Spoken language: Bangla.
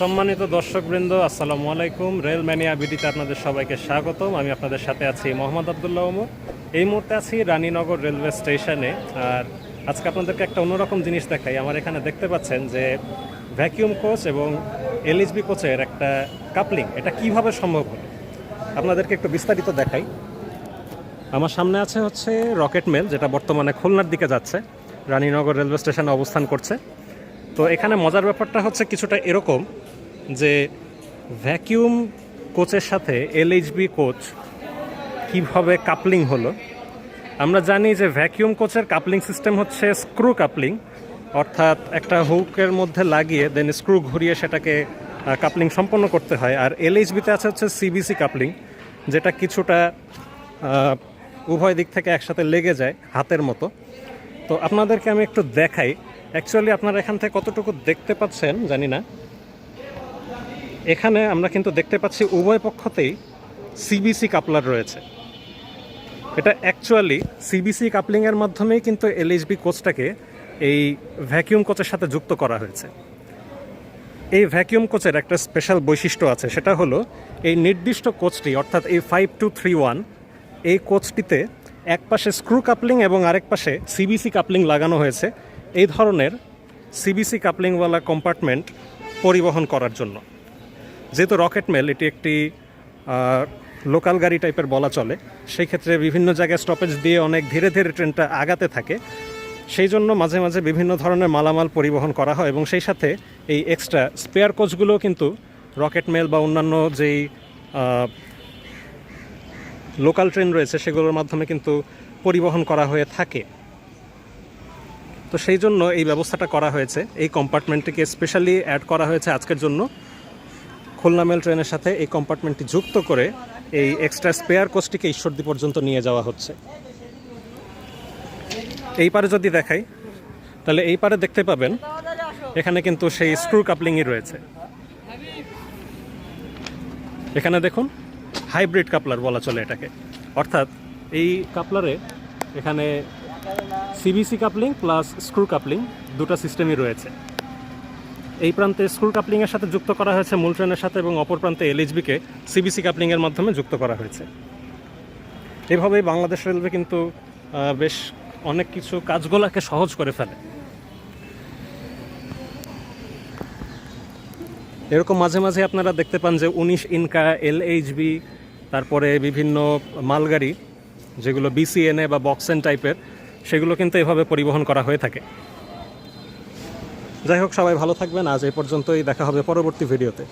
সম্মানিত দর্শকবৃন্দ, আসসালামু আলাইকুম। রেল ম্যানিয়া বিডিতে আপনাদের সবাইকে স্বাগতম। আমি আপনাদের সাথে আছি মোহাম্মদ আবদুল্লাহ ওমর। এই মুহূর্তে আছি রানীনগর রেলওয়ে স্টেশনে। আর আজকে আপনাদেরকে একটা অন্যরকম জিনিস দেখাই। আমার এখানে দেখতে পাচ্ছেন যে ভ্যাকিউম কোচ এবং এলএইচবি কোচের একটা কাপলিং। এটা কীভাবে সম্ভব হলো? আপনাদেরকে একটু বিস্তারিত দেখাই। আমার সামনে আছে হচ্ছে রকেট মেল, যেটা বর্তমানে খুলনার দিকে যাচ্ছে। রানীনগর রেলওয়ে স্টেশনে অবস্থান করছে। তো এখানে মজার ব্যাপারটা হচ্ছে কিছুটা এরকম যে ভ্যাকিউম কোচের সাথে এলএইচবি কোচ কীভাবে কাপলিং হলো। আমরা জানি যে ভ্যাকিউম কোচের কাপলিং সিস্টেম হচ্ছে স্ক্রু কাপলিং অর্থাৎ একটা হুকের মধ্যে লাগিয়ে দেন স্ক্রু ঘুরিয়ে সেটাকে কাপলিং সম্পন্ন করতে হয়। আর এলএইচবিতে আছে হচ্ছে সিবিসি কাপলিং যেটা কিছুটা উভয় দিক থেকে একসাথে লেগে যায় হাতের মতো। তো আপনাদেরকে আমি একটু দেখাই অ্যাকচুয়ালি আপনারা এখান থেকে কতটুকু দেখতে পাচ্ছেন, জানি না। এখানে আমরা কিন্তু দেখতে পাচ্ছি উভয় পক্ষতেই সিবিসি কাপলার রয়েছে। এটা অ্যাকচুয়ালি সিবিসি কাপলিংয়ের মাধ্যমেই কিন্তু এলএইচবি কোচটাকে এই ভ্যাকিউম কোচের সাথে যুক্ত করা হয়েছে। এই ভ্যাকিউম কোচের একটা স্পেশাল বৈশিষ্ট্য আছে, সেটা হলো এই নির্দিষ্ট কোচটি অর্থাৎ এই ফাইভ টু থ্রি ওয়ান এই কোচটিতে এক পাশে স্ক্রু কাপলিং এবং আরেক পাশে সিবিসি কাপলিং লাগানো হয়েছে। এই ধরনের সিবিসি কাপলিংওয়ালা কম্পার্টমেন্ট পরিবহন করার জন্য। যেহেতু রকেট মেল, এটি একটি লোকাল গাড়ি টাইপের বলা চলে সেই ক্ষেত্রে বিভিন্ন জায়গায় স্টপেজ দিয়ে অনেক ধীরে ধীরে ট্রেনটা আগাতে থাকে। সেই জন্য মাঝে মাঝে বিভিন্ন ধরনের মালামাল পরিবহন করা হয় এবং সেই সাথে এই এক্সট্রা স্পেয়ার কোচগুলো কিন্তু রকেট মেল বা অন্যান্য যেই লোকাল ট্রেন রয়েছে, সেগুলোর মাধ্যমে কিন্তু পরিবহন করা হয়ে থাকে। তো সেই জন্য এই ব্যবস্থাটা করা হয়েছে। এই কম্পার্টমেন্টটিকে স্পেশালি অ্যাড করা হয়েছে আজকের জন্য। খুলনা মেল ট্রেনের সাথে এই কম্পার্টমেন্টটি যুক্ত করে এই এক্সট্রা স্পেয়ার কোচটিকে ঈশ্বরদী পর্যন্ত নিয়ে যাওয়া হচ্ছে। এই পারে যদি দেখাই, তাহলে এই পারে দেখতে পাবেন, এখানে কিন্তু সেই স্ক্রু কাপলিংই রয়েছে। এখানে দেখুন হাইব্রিড কাপলার বলা চলে এটাকে। অর্থাৎ এই কাপলারে এখানে CBC coupling plus screw coupling দুটো সিস্টেমই রয়েছে। এই প্রান্তে স্ক্রু কাপলিংয়ের সাথে যুক্ত করা হয়েছে মূল ট্রেনের সাথে এবং অপর প্রান্তে এলএইচবিকে সিবিসি কাপলিংয়ের মাধ্যমে যুক্ত করা হয়েছে। এভাবেই বাংলাদেশ রেলওয়ে কিন্তু বেশ অনেক কিছু কাজগুলোকে সহজ করে ফেলে। এরকম মাঝে মাঝে আপনারা দেখতে পান যে উনিশ ইনকা এলএইচবি তারপরে বিভিন্ন মালগাড়ি, যেগুলো বিসিএনএ বা বক্সেন টাইপের সেগুলো কিন্তু এভাবে পরিবহন করা হয়ে থাকে। যাই হোক, সবাই ভালো থাকবেন। আজ এই পর্যন্তই। দেখা হবে পরবর্তী ভিডিওতে।